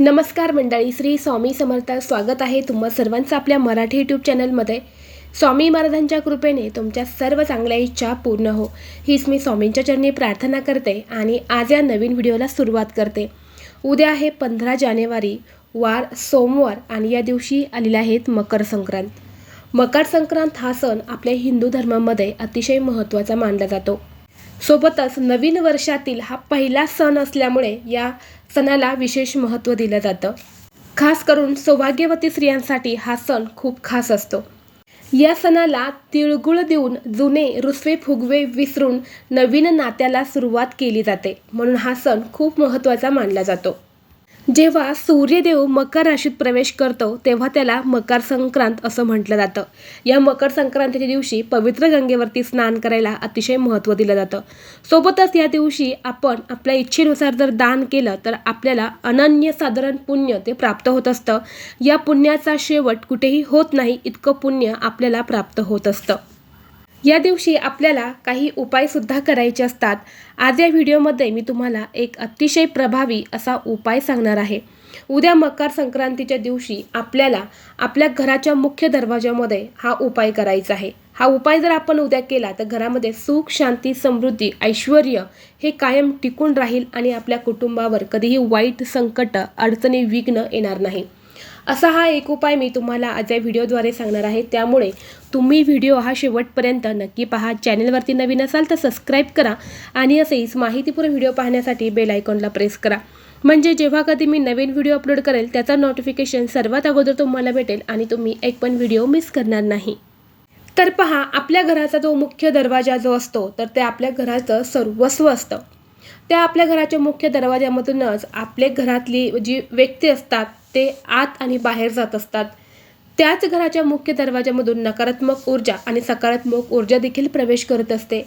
नमस्कार मंडळी श्री स्वामी समर्थ स्वागत आहे तुम्हा सर्वांचं आपल्या मराठी यूट्यूब चॅनलमध्ये स्वामी महाराजांच्या कृपेने तुमच्या सर्व चांगल्या इच्छा पूर्ण हो. हीच मी स्वामींच्या चरणी प्रार्थना करते आणि आज या नवीन व्हिडिओला सुरुवात करते. उद्या आहे पंधरा जानेवारी वार सोमवार आणि या दिवशी आलेला आहेत मकर संक्रांत. मकर संक्रांत हा सण आपल्या हिंदू धर्मामध्ये अतिशय महत्त्वाचा मानला जातो. सोबतच नवीन वर्षातील हा पहिला सण असल्यामुळे या सणाला विशेष महत्त्व दिलं जातं. खास करून सौभाग्यवती स्त्रियांसाठी हा सण खूप खास असतो. या सणाला तिळगुळ देऊन जुने रुसवे फुगवे विसरून नवीन नात्याला सुरुवात केली जाते म्हणून हा सण खूप महत्त्वाचा मानला जातो. जेव्हा सूर्यदेव मकर राशीत प्रवेश करतो तेव्हा त्याला मकर संक्रांत असं म्हटलं जातं. या मकर संक्रांतीच्या दिवशी पवित्र गंगेवरती स्नान करायला अतिशय महत्त्व दिलं जातं. सोबतच या दिवशी आपण आपल्या इच्छेनुसार जर दान केलं तर आपल्याला अनन्य साधारण पुण्य ते प्राप्त होत असतं. या पुण्याचा शेवट कुठेही होत नाही इतकं पुण्य आपल्याला प्राप्त होत असतं. या दिवशी आपल्याला काही उपायसुद्धा करायचे असतात. आज या व्हिडिओमध्ये मी तुम्हाला एक अतिशय प्रभावी असा उपाय सांगणार आहे. उद्या मकर संक्रांतीच्या दिवशी आपल्याला आपल्या घराच्या मुख्य दरवाजामध्ये हा उपाय करायचा आहे. हा उपाय जर आपण उद्या केला तर घरामध्ये सुख शांती समृद्धी ऐश्वर हे कायम टिकून राहील आणि आपल्या कुटुंबावर कधीही वाईट संकट अडचणी विघ्न येणार नाही. असा हा एक उपाय मी तुम्हाला आज या व्हिडिओद्वारे सांगणार आहे. त्यामुळे तुम्ही व्हिडिओ हा शेवटपर्यंत नक्की पहा. चॅनलवरती नवीन असाल तर सबस्क्राईब करा आणि असेच माहितीपूर्ण व्हिडिओ पाहण्यासाठी बेल आयकॉनला प्रेस करा. म्हणजे जेव्हा कधी मी नवीन व्हिडिओ अपलोड करेल त्याचा नोटिफिकेशन सर्वात अगोदर तुम्हाला भेटेल आणि तुम्ही एक पण व्हिडिओ मिस करणार नाही. तर पहा आपल्या घराचा जो मुख्य दरवाजा जो असतो तर ते आपल्या घराचं सर्वस्व असतं. त्या आपल्या घराच्या मुख्य दरवाज्यामधूनच आपले घरातली जी व्यक्ती असतात ते आत आणि बाहेर जात असतात. त्याच घराच्या मुख्य दरवाजामधून नकारात्मक ऊर्जा आणि सकारात्मक ऊर्जा देखील प्रवेश करत असते.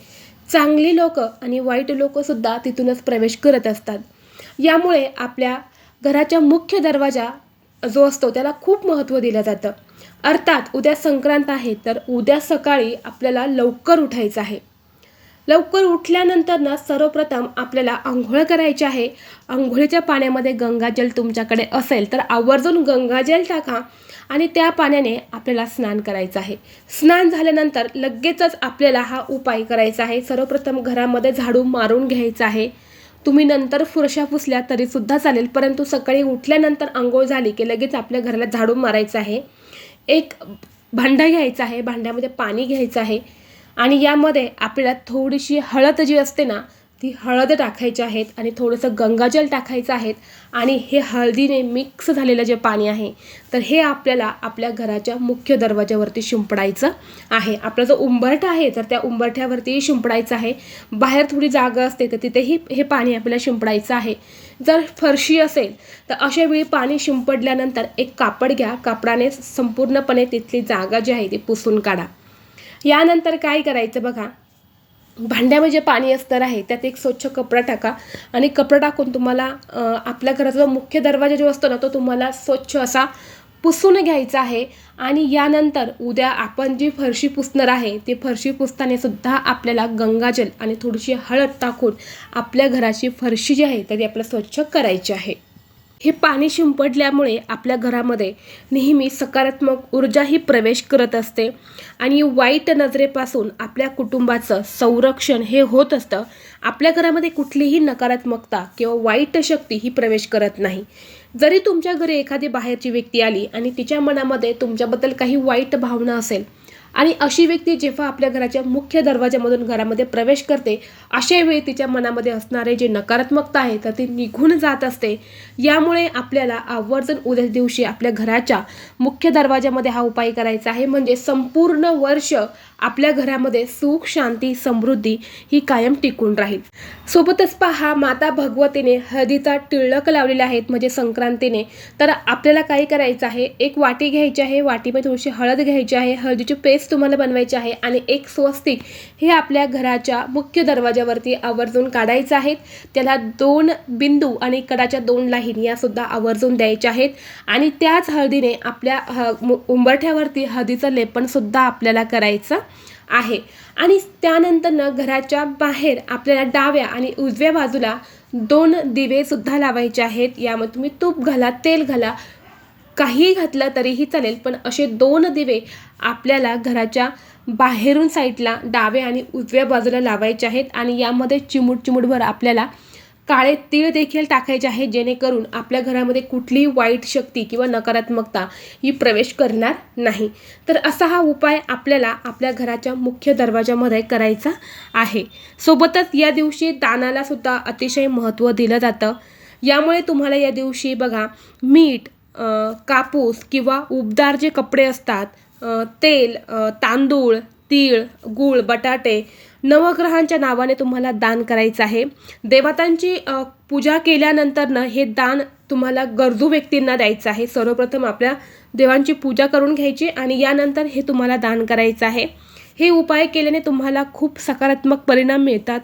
चांगली लोक आणि वाईट लोकसुद्धा तिथूनच प्रवेश करत असतात. यामुळे आपल्या घराच्या मुख्य दरवाजा जो असतो त्याला खूप महत्त्व दिलं जातं. अर्थात उद्या संक्रांत आहे तर उद्या सकाळी आपल्याला लवकर उठायचं आहे. लवकर उठल्यानंतर ना सर्वप्रथम आपल्याला आंघोळ करायची आहे. आंघोळीच्या पाण्यामध्ये गंगाजल तुमच्याकडे असेल तर आवर्जून गंगाजल टाका आणि त्या पाण्याने आपल्याला स्नान करायचं आहे. स्नान झाल्यानंतर लगेचच आपल्याला हा उपाय करायचा आहे. सर्वप्रथम घरामध्ये झाडू मारून घ्यायचा आहे. तुम्ही नंतर फुरशा पुसल्या तरीसुद्धा चालेल परंतु सकाळी उठल्यानंतर आंघोळ झाली की लगेच आपल्या घराला झाडू मारायचं आहे. एक भांडा घ्यायचा आहे. भांड्यामध्ये पाणी घ्यायचं आहे. आणि यामध्ये आपल्याला थोडीशी हळद जी असते ना ती हळद टाकायची आहेत आणि थोडंसं गंगाजल टाकायचं आहेत आणि हे हळदीने मिक्स झालेलं जे पाणी आहे तर हे आपल्याला आपल्या घराच्या मुख्य दरवाज्यावरती शिंपडायचं आहे. आपला जो उंबरठा आहे तर त्या उंबरठ्यावरतीही शिंपडायचं आहे. बाहेर थोडी जागा असते तर तिथेही हे पाणी आपल्याला शिंपडायचं आहे. जर फरशी असेल तर अशा वेळी पाणी शिंपडल्यानंतर एक कापड घ्या. कापडाने संपूर्णपणे तिथली जागा जी आहे ती पुसून काढा. यानंतर काय करायचं बघा? भांड्यामध्ये जे पाणी असतं आहे त्यात एक स्वच्छ कपडा टाका आणि कपडा टाकून तुम्हाला आपल्या घराचा जो मुख्य दरवाजा जो असतो ना तो तुम्हाला स्वच्छ असा पुसून घ्यायचा आहे आणि यानंतर उद्या आपण जी फरशी पुसणार आहे ती फरशी पुसताना सुद्धा आपल्याला गंगाजल आणि थोडीशी हळद टाकून आपल्या घराची फरशी जी आहे ती आपल्याला स्वच्छ करायची आहे. हे पाणी शिंपडल्यामुळे आपल्या घरामध्ये नेहमी सकारात्मक ऊर्जाही प्रवेश करत असते आणि वाईट नजरेपासून आपल्या कुटुंबाचं संरक्षण हे होत असतं. आपल्या घरामध्ये कुठलीही नकारात्मकता किंवा वाईट शक्ती ही प्रवेश करत नाही. जरी तुमच्या घरी एखादी बाहेरची व्यक्ती आली आणि तिच्या मनामध्ये तुमच्याबद्दल काही वाईट भावना असेल आणि अशी व्यक्ती जेव्हा आपल्या घराच्या मुख्य दरवाज्यामधून घरामध्ये प्रवेश करते अशा वेळी तिच्या मनामध्ये असणारे जे नकारात्मकता आहे तर ती निघून जात असते. यामुळे आपल्याला आवर्जून उद्या दिवशी आपल्या घराच्या मुख्य दरवाज्यामध्ये हा उपाय करायचा आहे. म्हणजे संपूर्ण वर्ष आपल्या घरामध्ये सुख शांती समृद्धी ही कायम टिकून राहील. सोबतच पहा माता भगवतीने हळदीचा टिळक लावलेला आहेत म्हणजे संक्रांतीने. तर आपल्याला काय करायचं आहे? एक वाटी घ्यायची आहे. वाटीमध्ये थोडीशी हळद घ्यायची आहे. हळदीची पेस्ट तुम्हाला बनवायची आहे. आणि एक स्वस्तिक हे आपल्या घराच्या मुख्य दरवाज्यावरती आवर्जून काढायचं आहेत त्याला दोन बिंदू आणि कडाच्या दोन लाहीन यासुद्धा आवर्जून द्यायच्या आहेत. आणि त्याच हळदीने आपल्या ह उंबरठ्यावरती हळदीचं लेपनसुद्धा आपल्याला करायचं आहे. आणि त्यानंतरनं घराच्या बाहेर आपल्याला डाव्या आणि उजव्या बाजूला दोन दिवेसुद्धा लावायचे आहेत. यामध्ये तुम्ही तूप घाला तेल घाला काही घातलं तरीही चालेल. पण असे दोन दिवे आपल्याला घराच्या बाहेरून साईडला डाव्या आणि उजव्या बाजूला लावायचे आहेत. आणि यामध्ये चिमूट चिमूटभर आपल्याला काळे तीळ देखील टाकायचे आहे जेणेकरून आपल्या घरामध्ये कुठलीही वाईट शक्ती किंवा नकारात्मकता ही प्रवेश करणार नाही. तर असा हा उपाय आपल्याला आपल्या घराच्या मुख्य दरवाजामध्ये करायचा आहे. सोबतच या दिवशी दानाला सुद्धा अतिशय महत्त्व दिलं जातं. यामुळे तुम्हाला या दिवशी बघा मीठ कापूस किंवा उबदार जे कपडे असतात तेल तांदूळ तीळ गूळ बटाटे नवग्रहांच्या नावाने तुम्हाला दान करायचं आहे. देवतांची पूजा केल्यानंतरनं हे दान तुम्हाला गरजू व्यक्तींना द्यायचं आहे. सर्वप्रथम आपल्या देवांची पूजा करून घ्यायची आणि यानंतर हे तुम्हाला दान करायचं आहे. हे उपाय केल्याने तुम्हाला खूप सकारात्मक परिणाम मिळतात.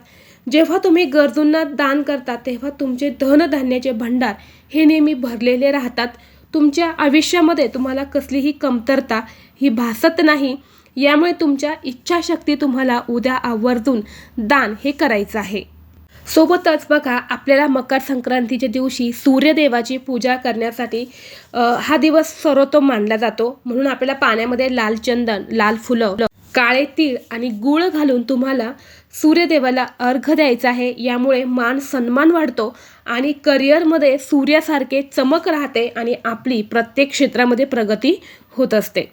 जेव्हा तुम्ही गरजूंना दान करता तेव्हा तुमचे धनधान्याचे भंडार हे नेहमी भरलेले राहतात. तुमच्या आयुष्यामध्ये तुम्हाला कसलीही कमतरता ही भासत नाही. यामुळे तुमच्या इच्छाशक्ती तुम्हाला उद्या आवर्जून दान हे करायचं आहे. सोबतच बघा आपल्याला मकर संक्रांतीच्या दिवशी सूर्यदेवाची पूजा करण्यासाठी हा दिवस सर्वोत्तम मानला जातो. म्हणून आपल्याला पाण्यामध्ये लाल चंदन लाल फुलं काळे तीळ आणि गूळ घालून तुम्हाला सूर्यदेवाला अर्घ द्यायचा आहे. यामुळे मान सन्मान वाढतो आणि करिअरमध्ये सूर्यासारखे चमक राहते आणि आपली प्रत्येक क्षेत्रामध्ये प्रगती होत असते.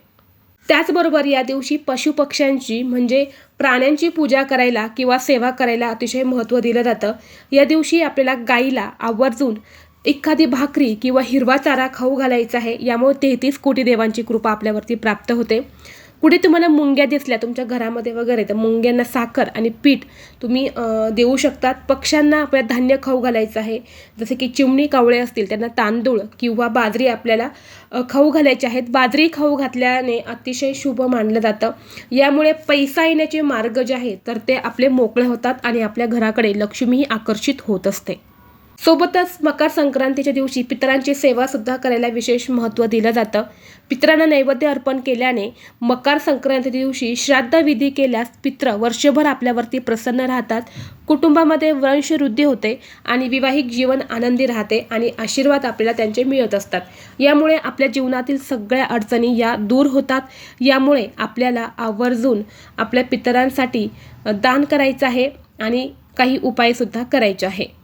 त्याचबरोबर या दिवशी पशुपक्ष्यांची म्हणजे प्राण्यांची पूजा करायला किंवा सेवा करायला अतिशय महत्त्व दिलं जातं. या दिवशी आपल्याला गाईला आवर्जून एखादी भाकरी किंवा हिरवा चारा खाऊ घालायचा आहे यामुळे तेहतीस कोटी देवांची कृपा आपल्यावरती प्राप्त होते. कुठे तुम्हाला मुंग्या दिसल्या तुमच्या घरामध्ये वगैरे तर मुंग्यांना साखर आणि पीठ तुम्ही देऊ शकतात. पक्ष्यांना आपल्याला धान्य खाऊ घालायचं आहे. जसे की चिमणी कावळे असतील त्यांना तांदूळ किंवा बाजरी आपल्याला खाऊ घालायचे आहेत. बाजरी खाऊ घातल्याने अतिशय शुभ मानलं जातं. यामुळे पैसा येण्याचे मार्ग जे आहेत तर ते आपले मोकळे होतात आणि आपल्या घराकडे लक्ष्मीही आकर्षित होत असते. सोबतच मकर संक्रांतीच्या दिवशी पितरांची सेवा सुद्धा करायला विशेष महत्त्व दिलं जातं. पितरांना नैवेद्य अर्पण केल्याने मकर संक्रांती दिवशी श्राद्धविधी केल्यास पित्र वर्षभर आपल्यावरती प्रसन्न राहतात. कुटुंबामध्ये वंशवृद्धी होते आणि विवाहिक जीवन आनंदी राहते आणि आशीर्वाद आपल्याला त्यांचे मिळत असतात. यामुळे आपल्या जीवनातील सगळ्या अडचणी या दूर होतात. यामुळे आपल्याला आवर्जून आपल्या पितरांसाठी दान करायचं आहे आणि काही उपायसुद्धा करायचे आहे.